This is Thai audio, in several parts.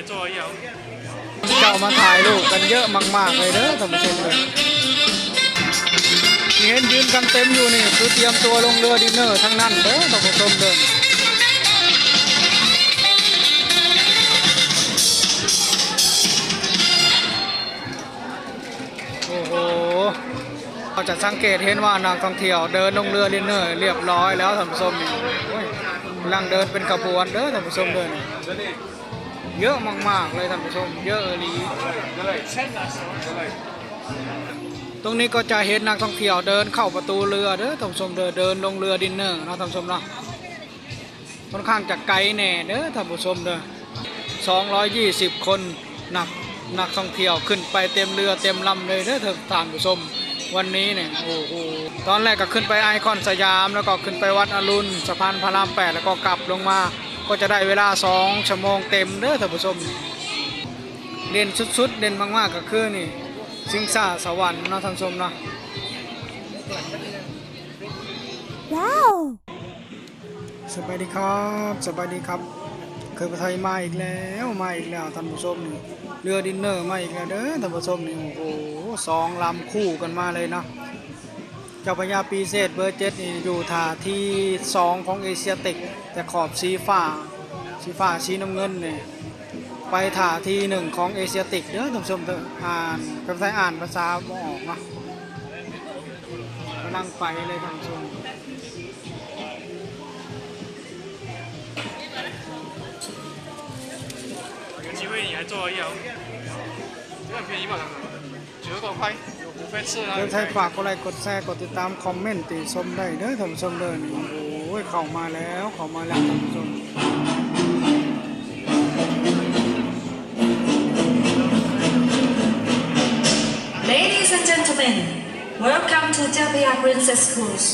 来做一样。 เจ้ามาถ่ายรูปกันเยอะมาก ๆ เลยเด้อท่านผู้ชมเลยที่เห็นยืนกันเต็มอยู่นี่คือเตรียมตัวลงเรือดินเนอร์ทั้งนั้นเด้อท่านผู้ชมเด้อโอ้โหเราจะสังเกตเห็นว่านักท่องเที่ยวเดินลงเรือดินเนอร์เรียบร้อยแล้วท่านผู้ชมนี่โอ้ยกำลังเดินเป็นขบวนเด้อท่านผู้ชมเด้อนี่ เยอะมากๆเลยท่านผู้ชม เยอะเลยตรงนี้ก็จะเห็นนักท่องเที่ยวเดินเข้าประตูเรือเด้อท่านผู้ชมเดินเดินลงเรือดินเนอร์นะท่านผู้ชมเนาะค่อนข้างจะไกลแน่เด้อท่านผู้ชมเด้อ220 คนนักนักท่องเที่ยวขึ้นไปเต็มเรือเต็มลำเลยเด้อท่านผู้ชมวันนี้เนี่ยโอ้โหตอนแรกก็ขึ้นไปไอคอนสยาม แล้วก็ขึ้นไปวัดอรุณสะพานพระรามแปดแล้วก็กลับลงมา ก็จะได้เวลา2ชั่วโมงเต็มเด้อท่านผู้ชมเด่นสุดๆเด่นมากๆก็คือนี่สิงสาสวรรค์เนาะท่านผู้ชมเนาะ Wow! สบายดีครับสบายดีครับ เคยไปไทยมาอีกแล้วมาอีกแล้วท่านผู้ชมนี่เรือดินเนอร์มาอีกแล้วเด้อท่านผู้ชมนี่โอ้โหสองลำคู่กันมาเลยเนาะ เจ้าพระยาปีเศษเบอร์เจ็ดนี่อยู่ท่าที่สองของเอเชียติก แต่ขอบสีฟ้าสีฟ้าสีน้ำเงินนี่ไปท่าที่หนึ่งของเอเชียติกเด้อท่านผู้ชมเถอะอ่านเป็นไทยอ่านภาษาบ่ออกเนาะกำลังไปเลยท่านผู้ชม 有机会你来做一样，这个很便宜嘛，九十多块，有付费吃啦。 เดี๋ยวไทยฝากกดไลค์กดแชร์กดติดตามคอมเมนต์ติชมได้เด้อท่านผู้ชมเด้อนี่โอ้ยเข้ามาแล้วเข้ามาแล้วท่านผู้ชม Ladies and gentlemen, welcome to Japia Princess Cruise.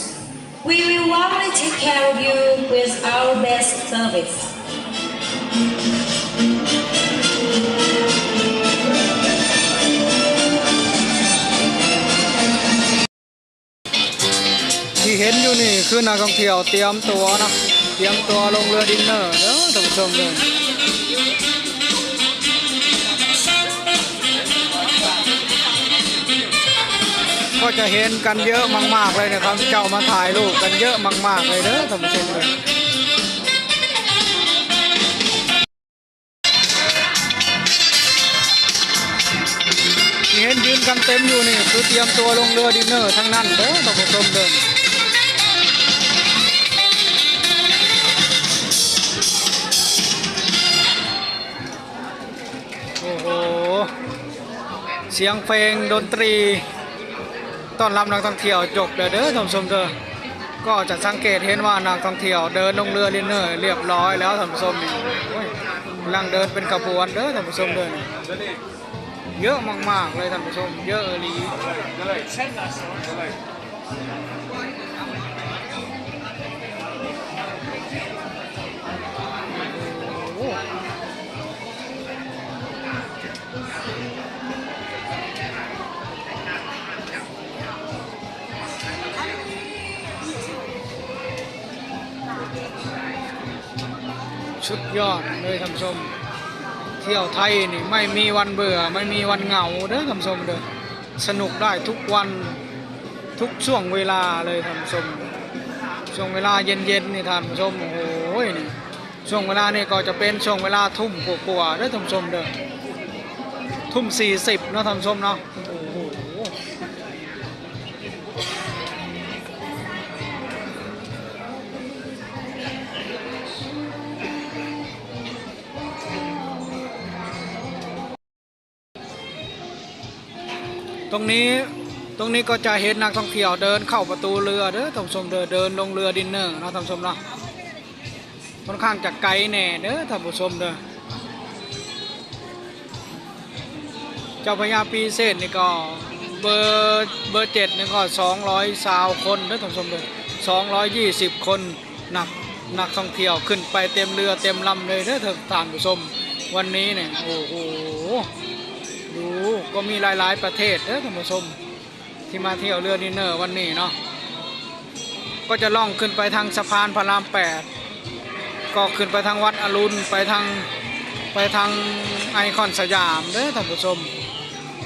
We will warmly take care of you with our best service. เห็นอยู่นี่คือนักท่องเที่ยวเตรียมตัวนะเตรียมตัวลงเรือดินเนอร์เด้อท่านผู้ชมเด้อก็จะเห็นกันเยอะมากๆเลยนะครับเจ้ามาถ่ายรูปกันเยอะมาก ๆเลยเด้อท่านผู้ชมเด้อที่เห็นยืนกันเต็มอยู่นี่คือเตรียมตัวลงเรือดินเนอร์ทั้งนั้นเด้อท่านผู้ชมเด้อ เสียงเพลงดนตรีต้อนรับนักท่องเที่ยวจบเด้อเด้อท่านผู้ชมเด้อก็จะสังเกตเห็นว่านักท่องเที่ยวเดินลงเรือลินเนอร์เรียบร้อยแล้วท่านผู้ชมนี่กำลังเดินเป็นขบวนเด้อท่านผู้ชมเด้อนี่เยอะมากๆเลยท่านผู้ชมเยอะเลย ชุดยอดเลยท่านชม เที่ยวไทยนี่ไม่มีวันเบื่อไม่มีวันเหงาเด้อท่านชมเด้อสนุกได้ทุกวันทุกช่วงเวลาเลยท่านชม ช่วงเวลาเย็นๆนี่ท่านชมโอ้โหนี่ช่วงเวลานี่ก็จะเป็นช่วงเวลาทุ่มกว่าๆเด้อท่านชมเด้อทุ่มสี่สิบเนาะท่านชมเนาะ รงนี้ตรงนี้ก็จะเห็นนักท่องเที่ยวเดินเข้าประตูเรือเด้อท่านผู้ชมเด้อเดินลงเรือดินเนอร์นะท่านผู้ชมเนาะค่อนข้างจะไกลแน่เด้อท่านผู้ชมเด้อเจ้าพระยาปีเศษนี่ก็เบอร์เบอร์เจ็ดนี่ก็สองร้อยสาวคนเด้อท่านผู้ชมเด้อสองร้อยยี่สิบคนนักนักท่องเที่ยวขึ้นไปเต็มเรือเต็มลำเลยเด้อท่านผู้ชมวันนี้เนี่ยโอ้โห ดูก็มีหลายๆประเทศเด้อท่านผู้ชมที่มาเที่ยวเรือดินเนอร์วันนี้เนาะก็จะล่องขึ้นไปทางสะพานพระรามแปดก็ขึ้นไปทางวัดอรุณไปทางไปทางไอคอนสยามเด้อท่านผู้ชม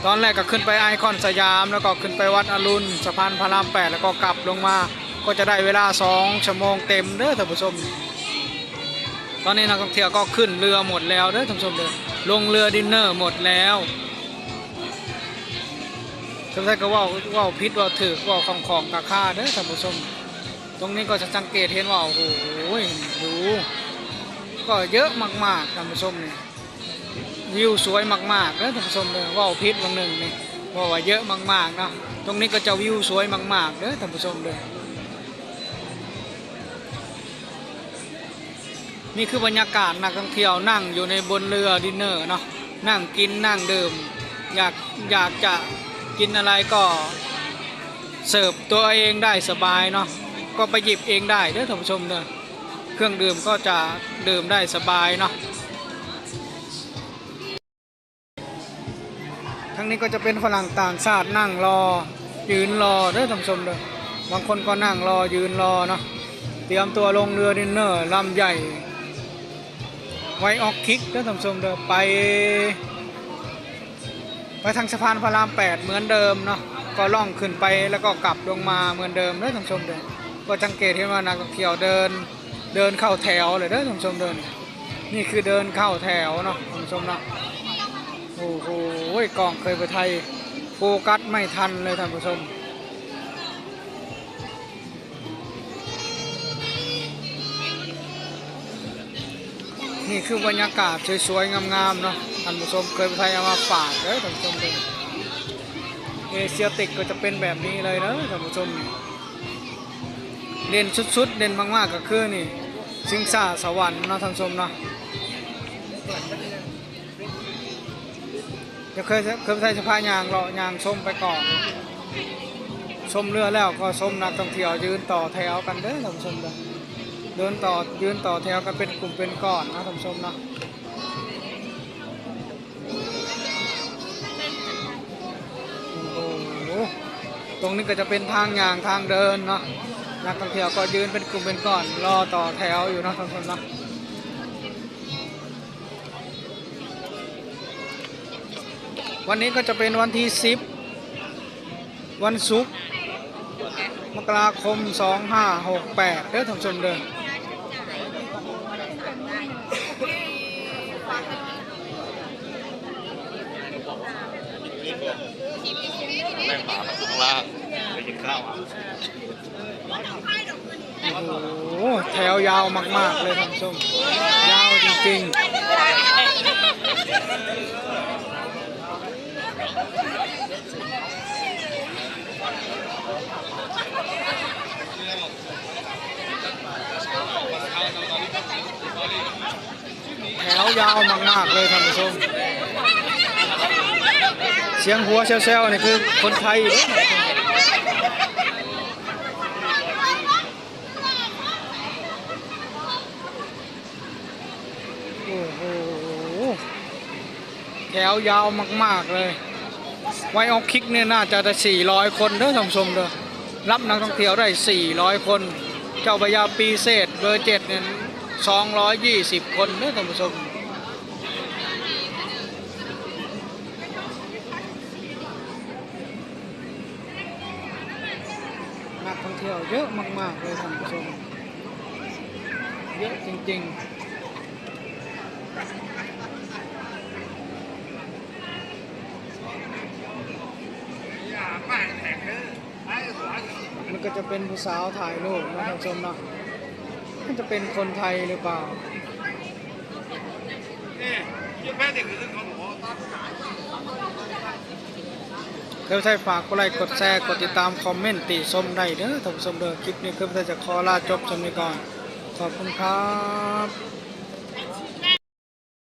ตอนแรกก็ขึ้นไปไอคอนสยาม แล้วก็ขึ้นไปวัดอรุณสะพานพระรามแปดแล้วก็กลับลงมาก็จะได้เวลาสองชั่วโมงเต็มเด้อท่านผู้ชม ตอนนี้นักท่องเที่ยวก็ขึ้นเรือหมดแล้วเด้อท่านผู้ชมเด้อลงเรือดินเนอร์หมดแล้ว ท่านก็ว่าว่าพิษว่าถือว่าของของกาค่าเด้อท่านผู้ชม ตรงนี้ก็จะสังเกตเห็นว่าโอ้โหดูก็เยอะมากๆท่านผู้ชมนี่วิวสวยมากๆเด้อท่านผู้ชมเด้อเว่าพิษบางหนึ่งนี่ว่าว่าเยอะมากๆเนาะตรงนี้ก็จะวิวสวยมากๆเด้อท่านผู้ชมเด้อนี่คือบรรยากาศนักท่องเที่ยวนั่งอยู่ในบนเรือดินเนอร์เนาะนั่งกินนั่งดื่มอยากอยากจะ กินอะไรก็เสิร์ฟตัวเองได้สบายเนาะก็ไปหยิบเองได้เด้อท่านผู้ชมเด้อเครื่องดื่มก็จะดื่มได้สบายเนาะทั้งนี้ก็จะเป็นฝรั่งต่างชาตินั่งรอ ยืนรอเด้อท่านผู้ชมเด้อบางคนก็นั่งรอยืนรอเนาะเตรียมตัวลงเรือดินเนอร์ลำใหญ่ไว้ออกคิกเด้อท่านผู้ชมเด้อไป ไปทางสะพานพระรามแปดเหมือนเดิมเนาะก็ล่องขึ้นไปแล้วก็กลับลงมาเหมือนเดิมเด้อท่านชมเด้อก็สังเกตเห็นว่านักท่องเที่ยวเดินเดินเข้าแถวเลยเด้อท่านชมเดิน นี่คือเดินเข้าแถวเนาะท่านชมเนาะโอ้โหกล้องเคยไปไทยโฟกัสไม่ทันเลยท่านผู้ชม นี่คือบรรยากาศสวยๆ งามๆ เนาะท่านผู้ชมเคยไปไทยเอามาฝากเด้อท่านผู้ชมเด้อเอเชียติกก็จะเป็นแบบนี้เลยเด้อท่านผู้ชมเด่นสุดๆ เด่นมากๆ ก็คือนี่สิงสาสวรรค์เนาะท่านผู้ชมเนาะจะเคยเคยไปไทยสะพานยางเลายางชมไปก่อนชมเรือแล้วก็ชมนักท่องเที่ยวยืนต่อแถวกันเด้อท่านผู้ชมเด้อ เดินต่อยืนต่อแถวกันเป็นกลุ่มเป็นก้อนนะท่านผู้ชมนะโอ้ตรงนี้ก็จะเป็นทางอย่างทางเดินเนาะนักท่องเที่ยวก็ยืนเป็นกลุ่มเป็นก้อนรอต่อแถวอยู่นะท่านผู้ชมนะวันนี้ก็จะเป็นวันที่ 10 วันศุกร์มกราคม 2568เด้อท่านผู้ชมเด้อ แม่งหมามันอยู่ข้างล่างไปกินข้าวอะโอ้โหแถวยาวมาก ๆ เลยท่านผู้ชมยาวจริงๆ แถวยาวมาก ๆ เลยท่านผู้ชม เสียงหัวเซลๆนี่คือคนไทยโอ้โหแถวยาวมากๆเลย ไว้ออกคิกเนี่ยน่าจะได้ 400 คนเด้อท่านผู้ชมเด้อรับนักท่องเที่ยวได้ 400 คน เจ้าพระยาปีเศษเบอร์เจ็ดเนี่ย220 คนเด้อท่านผู้ชม นักท่อง เที่ยวเยอะมากๆเลยท่านผู้ชมเยอะจริง ๆมันก็จะเป็นผู้สาวถ่ายรูปนะท่านผู้ชมเนาะมันจะเป็นคนไทยหรือเปล่าเพื่อ ใช้ฝากกดไลค์กดแชร์กดติดตามคอมเมนต์ติชมได้เด้อท่านผู้ชมเด้อคลิปนี้เพื่อจะขอลาจบชมนี้ก่อนขอบคุณครับ